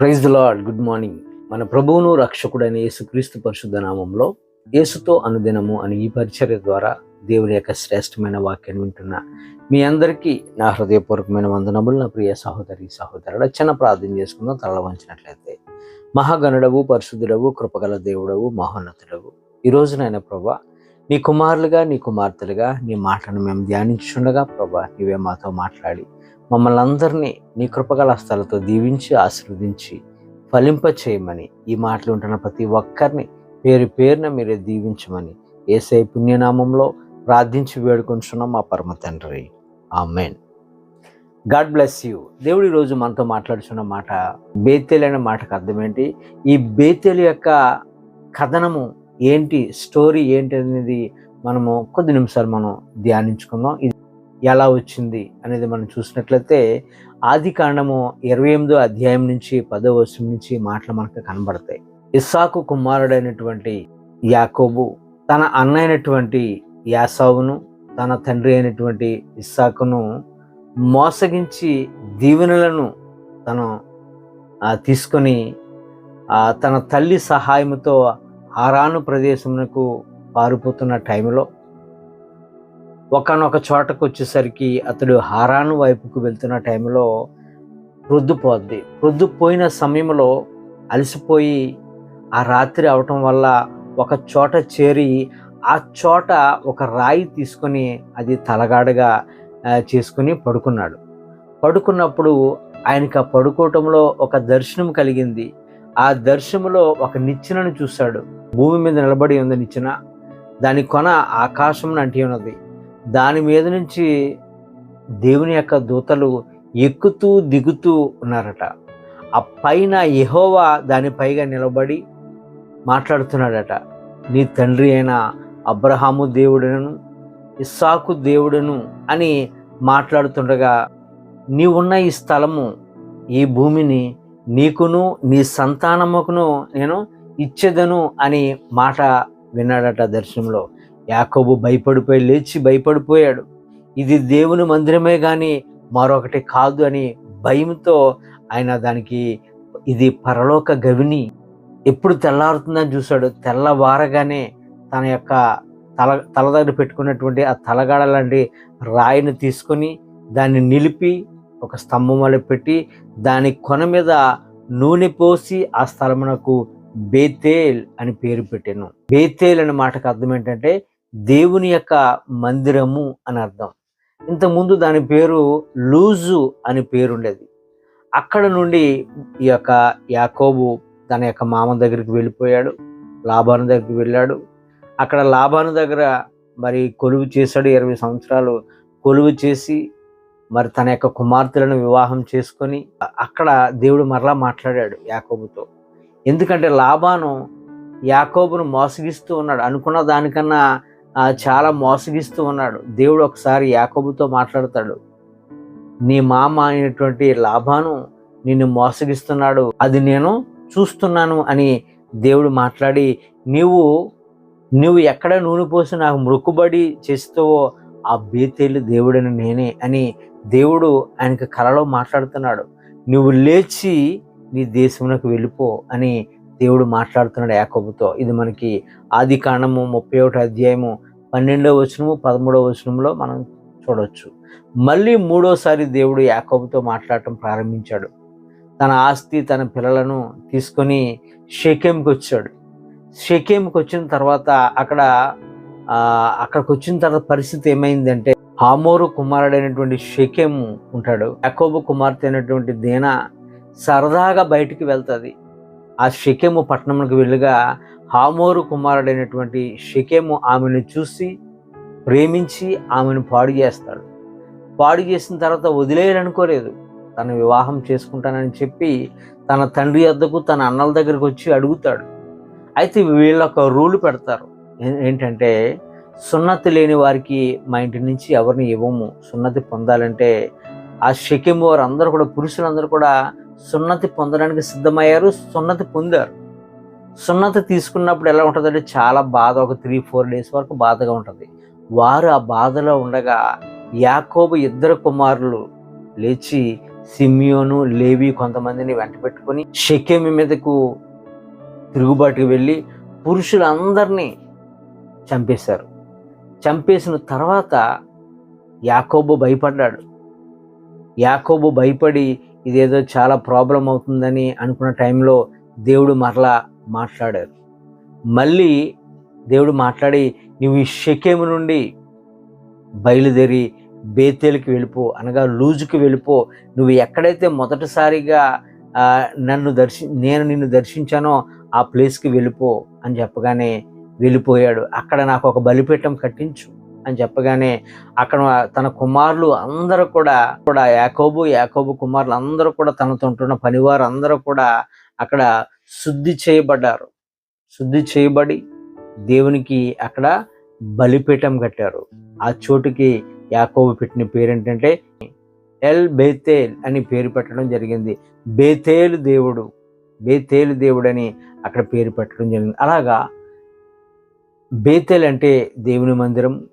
Praise lord good morning. మన ప్రభువును రక్షకుడైన యేసుక్రీస్తు పరిశుద్ధ నామంలో యేసుతో అనుదినము అని ఈ పరిచర్య ద్వారా దేవుని యొక్క శ్రేష్టమైన వాక్యాన్ని వింటున్నా. మీ అందరికీ నా హృదయపూర్వకమైన వందనములు నా ప్రియ సహోదరి సహోదరుడు చిన్న ప్రార్థన చేసుకుందాం. తల వంచినట్లయితే మహాగణుడవు పరిశుద్ధుడవు కృపగల దేవుడవు మహోన్నతుడవు. ఈ నాయన ప్రభా నీ కుమారులుగా నీ కుమార్తెలుగా నీ మాటను మేము ధ్యానించుండగా ప్రభా నీవే మాతో మాట్లాడి మమ్మల్ని అందరినీ నీ కృపగల హస్తాలతో దీవించి ఆశీర్వదించి ఫలింప చేయమని ఈ మాటలు ఉంటున్న ప్రతి ఒక్కరిని పేరు పేరున మీరే దీవించమని ఏసై పుణ్యనామంలో ప్రార్థించి వేడుకొంచున్నాం మా పరమ తండ్రి. ఆమెన్. God bless you. దేవుడు ఈరోజు మనతో మాట్లాడుచున్న మాట బేతేలు అనే మాటకు అర్థం ఏంటి ఈ బేతేలు యొక్క కథనము ఏంటి? స్టోరీ ఏంటి అనేది మనము కొద్ది నిమిషాలు మనం ధ్యానించుకుందాం. ఇది ఎలా వచ్చింది అనేది మనం చూసినట్లయితే ఆది కాండము ఇరవై ఎనిమిదో అధ్యాయం నుంచి పదో వర్షం నుంచి మాటలు మనకు కనబడతాయి. ఇస్సాకు కుమారుడైనటువంటి యాకోబు తన అన్న అయినటువంటి యాసావును తన తండ్రి అయినటువంటి ఇస్సాకును మోసగించి దీవెనలను తను తీసుకొని తన తల్లి సహాయంతో హారాను ప్రదేశమునకు పారిపోతున్న టైంలో ఒకనొక చోటకు వచ్చేసరికి అతడు హారాను వైపుకు వెళ్తున్న టైంలో ప్రొద్దుపోద్ది ప్రొద్దుపోయిన సమయంలో అలసిపోయి ఆ రాత్రి అవటం వల్ల ఒక చోట చేరి ఆ చోట ఒక రాయి తీసుకొని అది తలగాడగా చేసుకుని పడుకున్నాడు. పడుకున్నప్పుడు ఆయనకి ఆ పడుకోవటంలో ఒక దర్శనం కలిగింది. ఆ దర్శనంలో ఒక నిచ్చెనను చూశాడు. భూమి మీద నిలబడి ఉంది నిచ్చెన. దాని కొన ఆకాశం అంటి ఉన్నది. దాని మీద నుంచి దేవుని యొక్క దూతలు ఎక్కుతూ దిగుతూ ఉన్నారట. ఆ పైన ఎహోవా దానిపైగా నిలబడి మాట్లాడుతున్నాడట. నీ తండ్రి అయిన అబ్రహాము దేవుడను ఇస్సాకు దేవుడను అని మాట్లాడుతుండగా నీవున్న ఈ స్థలము ఈ భూమిని నీకును నీ సంతానముకును నేను ఇచ్చేదను అని మాట విన్నాడట దర్శనంలో. యాకోబు భయపడిపోయి లేచి భయపడిపోయాడు. ఇది దేవుని మందిరమే కానీ మరొకటి కాదు అని భయంతో ఆయన దానికి ఇది పరలోక గవిని ఎప్పుడు తెల్లారుతుందని చూశాడు. తెల్లవారగానే తన యొక్క తల తల దగ్గర పెట్టుకున్నటువంటి ఆ తలగాడ లాంటి రాయిని తీసుకొని దాన్ని నిలిపి ఒక స్తంభం వల్ల పెట్టి దాని కొన మీద నూనె పోసి ఆ స్థలమునకు బేతేల్ అని పేరు పెట్టాను. బేతేల్ అనే మాటకు అర్థం ఏంటంటే దేవుని యొక్క మందిరము అని అర్థం. ఇంతకుముందు దాని పేరు లూజు అని పేరుండేది. అక్కడ నుండి ఈ యొక్క యాకోబు తన యొక్క మామ దగ్గరికి వెళ్ళిపోయాడు లాభాను దగ్గరికి వెళ్ళాడు. అక్కడ లాభాను దగ్గర మరి కొలువు చేశాడు ఇరవై సంవత్సరాలు కొలువు చేసి మరి తన యొక్క కుమార్తెలను వివాహం చేసుకొని అక్కడ దేవుడు మరలా మాట్లాడాడు యాకోబుతో. ఎందుకంటే లాభాను యాకోబును మోసగిస్తూ ఉన్నాడు. అనుకున్న దానికన్నా చాలా మోసగిస్తూ ఉన్నాడు. దేవుడు ఒకసారి యాకబుతో మాట్లాడతాడు. నీ మామ అయినటువంటి లాభాను నిన్ను మోసగిస్తున్నాడు. అది నేను చూస్తున్నాను అని దేవుడు మాట్లాడి నీవు నువ్వు ఎక్కడ నూనె పోసి నాకు మృక్కుబడి చేస్తావో ఆ బేతేలు దేవుడని నేనే అని దేవుడు ఆయనకు కలలో మాట్లాడుతున్నాడు. నువ్వు లేచి నీ దేశమునకు వెళ్ళిపో అని దేవుడు మాట్లాడుతున్నాడు యాకోబుతో. ఇది మనకి ఆది కాండము ముప్పై ఒకటి అధ్యాయము పన్నెండవ వచనము పదమూడవ వచనంలో మనం చూడవచ్చు మళ్ళీ మూడోసారి దేవుడు యాకోబుతో మాట్లాడటం ప్రారంభించాడు. తన ఆస్తి తన పిల్లలను తీసుకొని షేకేంకి వచ్చాడు. షేకేంకి వచ్చిన తర్వాత అక్కడ అక్కడికి వచ్చిన తర్వాత పరిస్థితి ఏమైందంటే హామోరు కుమారుడైనటువంటి షేకేమ్ ఉంటాడు. యాకోబు కుమార్తె అయినటువంటి దేనా సరదాగా బయటికి వెళ్తుంది. ఆ షికెము పట్టణంకి వెళ్ళగా హామోరు కుమారుడైనటువంటి షికెము ఆమెను చూసి ప్రేమించి ఆమెను పాడు చేస్తాడు. పాడు చేసిన తర్వాత వదిలేయాలనుకోలేదు. తను వివాహం చేసుకుంటానని చెప్పి తన తండ్రి వద్దకు తన అన్నల దగ్గరికి వచ్చి అడుగుతాడు. అయితే వీళ్ళు ఒక రూల్ పెడతారు. ఏంటంటే సున్నతి లేని వారికి మా ఇంటి నుంచి ఎవరిని ఇవ్వము. సున్నతి పొందాలంటే ఆ షకెము వారు అందరూ కూడా పురుషులందరూ కూడా సున్నతి పొందడానికి సిద్ధమయ్యారు. సున్నతి పొందారు. సున్నతి తీసుకున్నప్పుడు ఎలా ఉంటుందంటే చాలా బాధ. ఒక త్రీ ఫోర్ డేస్ వరకు బాధగా ఉంటుంది. వారు ఆ బాధలో ఉండగా యాకోబు ఇద్దరు కుమారులు లేచి సిమియోను లేవి కొంతమందిని వెంట పెట్టుకొని షకేమి మీదకు తిరుగుబాటుకు వెళ్ళి పురుషులందరినీ చంపేశారు. చంపేసిన తర్వాత యాకోబు భయపడ్డాడు. యాకోబు భయపడి ఇదేదో చాలా ప్రాబ్లం అవుతుందని అనుకున్న టైంలో దేవుడు మరలా మాట్లాడారు. మళ్ళీ దేవుడు మాట్లాడి నువ్వు ఈ షకేము నుండి బయలుదేరి బేతేలకి వెళ్ళిపో అనగా లూజుకి వెళ్ళిపో. నువ్వు ఎక్కడైతే మొదటిసారిగా నన్ను దర్శి నేను నిన్ను దర్శించానో ఆ ప్లేస్కి వెళ్ళిపో అని చెప్పగానే వెళ్ళిపోయాడు. అక్కడ నాకు ఒక బలిపీఠం కట్టించు. అని చెప్పగానే అక్కడ తన కుమారులు అందరూ కూడా కూడా యాకోబు యాకోబు కుమారులు అందరూ కూడా తనతో ఉంటున్న పనివారు అందరూ కూడా అక్కడ శుద్ధి చేయబడ్డారు. శుద్ధి చేయబడి దేవునికి అక్కడ బలిపీఠం కట్టారు. ఆ చోటుకి యాకోబు పెట్టిన పేరు ఏంటంటే ఎల్ బేతేల్ అని పేరు పెట్టడం జరిగింది. బేతేలు దేవుడు బేతేలు దేవుడు అని అక్కడ పేరు పెట్టడం జరిగింది. అలాగా బేతేల్ అంటే దేవుని మందిరం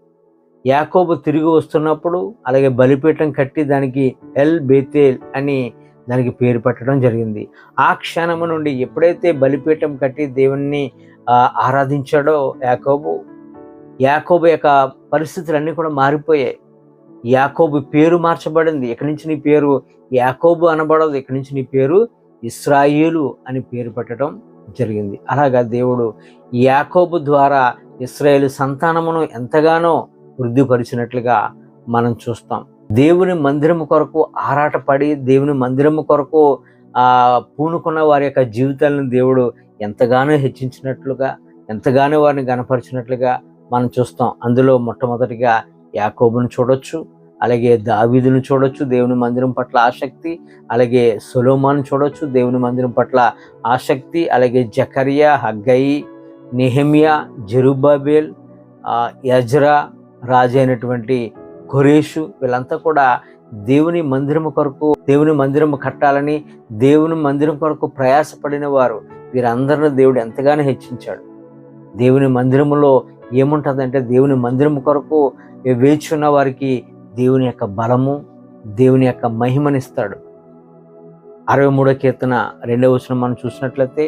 యాకోబు తిరిగి వస్తున్నప్పుడు అలాగే బలిపీఠం కట్టి దానికి ఎల్ బేతేల్ అని దానికి పేరు పెట్టడం జరిగింది. ఆ క్షణము నుండి ఎప్పుడైతే బలిపీఠం కట్టి దేవుణ్ణి ఆరాధించాడో యాకోబు యాకోబు యొక్క పరిస్థితులన్నీ కూడా మారిపోయాయి. యాకోబు పేరు మార్చబడింది. ఇక్కడి నుంచి నీ పేరు యాకోబు అనబడదు. ఇక్కడి నుంచి నీ పేరు ఇస్రాయిలు అని పేరు పెట్టడం జరిగింది. అలాగా దేవుడు యాకోబు ద్వారా ఇస్రాయేల్ సంతానమును ఎంతగానో వృద్ధిపరిచినట్లుగా మనం చూస్తాం. దేవుని మందిరము కొరకు ఆరాటపడి దేవుని మందిరము కొరకు ఆ పూనుకున్న వారి యొక్క జీవితాలను దేవుడు ఎంతగానో హెచ్చించినట్లుగా ఎంతగానో వారిని గనపరిచినట్లుగా మనం చూస్తాం. అందులో మొట్టమొదటిగా యాకోబును చూడొచ్చు అలాగే దావీదును చూడొచ్చు దేవుని మందిరం పట్ల ఆసక్తి అలాగే సులోమాను చూడొచ్చు దేవుని మందిరం పట్ల ఆసక్తి అలాగే జకరియా హగ్గయి నెహమియా జెరుబాబేల్ యజ్రా రాజు అయినటువంటి కొరేషు వీళ్ళంతా కూడా దేవుని మందిరము కొరకు దేవుని మందిరము కట్టాలని దేవుని మందిరం కొరకు ప్రయాసపడిన వారు. వీరందరిని దేవుడు ఎంతగానో హెచ్చించాడు. దేవుని మందిరములో ఏముంటుందంటే దేవుని మందిరము కొరకు వేచి ఉన్న వారికి దేవుని యొక్క బలము దేవుని యొక్క మహిమనిస్తాడు. అరవై మూడో కీర్తన రెండవ వచనం మనం చూసినట్లయితే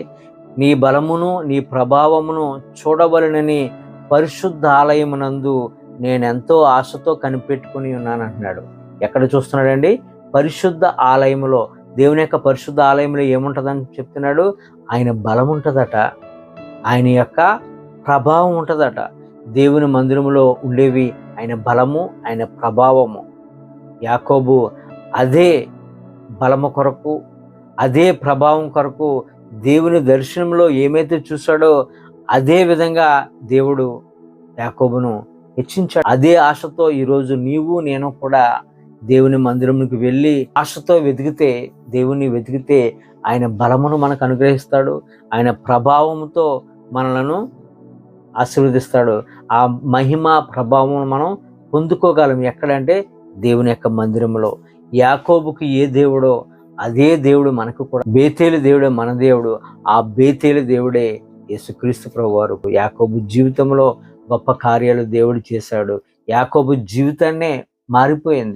నీ బలమును నీ ప్రభావమును చూడవలనని పరిశుద్ధ ఆలయమునందు నేను ఎంతో ఆశతో కనిపెట్టుకుని ఉన్నాను అంటున్నాడు ఎక్కడ చూస్తున్నాడండి? పరిశుద్ధ ఆలయములో. దేవుని యొక్క పరిశుద్ధ ఆలయంలో ఏముంటుందని చెప్తున్నాడు? ఆయన బలం ఉంటుందట. ఆయన యొక్క ప్రభావం ఉంటుందట. దేవుని మందిరములో ఉండేవి ఆయన బలము ఆయన ప్రభావము. యాకోబు అదే బలము కొరకు అదే ప్రభావం కొరకు దేవుని దర్శనంలో ఏమైతే చూశాడో అదే విధంగా దేవుడు యాకోబును హెచ్చించాడు. అదే ఆశతో ఈరోజు నీవు నేను కూడా దేవుని మందిరంకి వెళ్ళి ఆశతో వెతికితే దేవుని వెతికితే ఆయన బలమును మనకు అనుగ్రహిస్తాడు. ఆయన ప్రభావంతో మనలను ఆశీర్వదిస్తాడు. ఆ మహిమ ప్రభావం మనం పొందుకోగలం. ఎక్కడంటే దేవుని యొక్క మందిరంలో. యాకోబుకి ఏ దేవుడో అదే దేవుడు మనకు కూడా. బేతేలు దేవుడే మన దేవుడు. ఆ బేతేలు దేవుడే యేసుక్రీస్తు ప్రభు వారు యాకోబు జీవితంలో గొప్ప కార్యాలు దేవుడు చేశాడు. యాకోబు జీవితాన్నే మారిపోయింది.